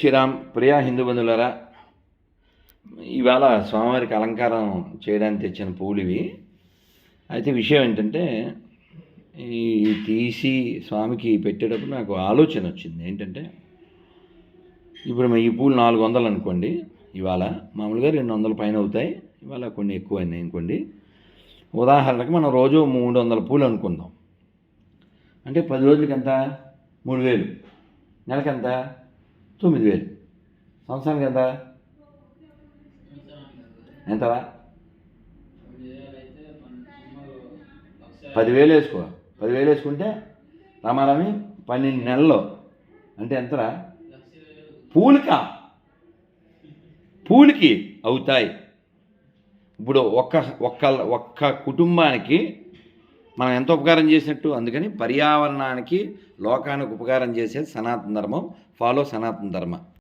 శ్రీరామ్ ప్రియా హిందూ బంధువులరా ఇవాళ స్వామివారికి అలంకారం చేయడానికి తెచ్చిన పూలు ఇవి. అయితే విషయం ఏంటంటే ఈ తీసి స్వామికి పెట్టేటప్పుడు నాకు ఆలోచన వచ్చింది. ఏంటంటే ఇప్పుడు ఈ పూలు నాలుగు వందలు అనుకోండి ఇవాళ మామూలుగా రెండు వందల పైన అవుతాయి ఇవాళ కొన్ని ఎక్కువ అయినాయి అనుకోండి. ఉదాహరణకు మనం రోజు మూడు వందల పూలు అనుకుందాం. అంటే పది రోజులకి ఎంత? మూడు వేలు. నెలకి ఎంత? తొమ్మిది వేలు. సంవత్సరానికి ఎంత? ఎంతరా? పదివేలు వేసుకో. పదివేలు వేసుకుంటే రామారామి పన్నెండు నెలల్లో అంటే ఎంతరా? పూలిక. పూలికి అవుతాయి. ఇప్పుడు ఒక్క ఒక్క ఒక్క కుటుంబానికి మనం ఎంత ఉపకారం చేసినట్టు? అందుకని పర్యావరణానికి లోకానికి ఉపకారం చేసేది సనాతన ధర్మం. ఫాలో సనాతన ధర్మ.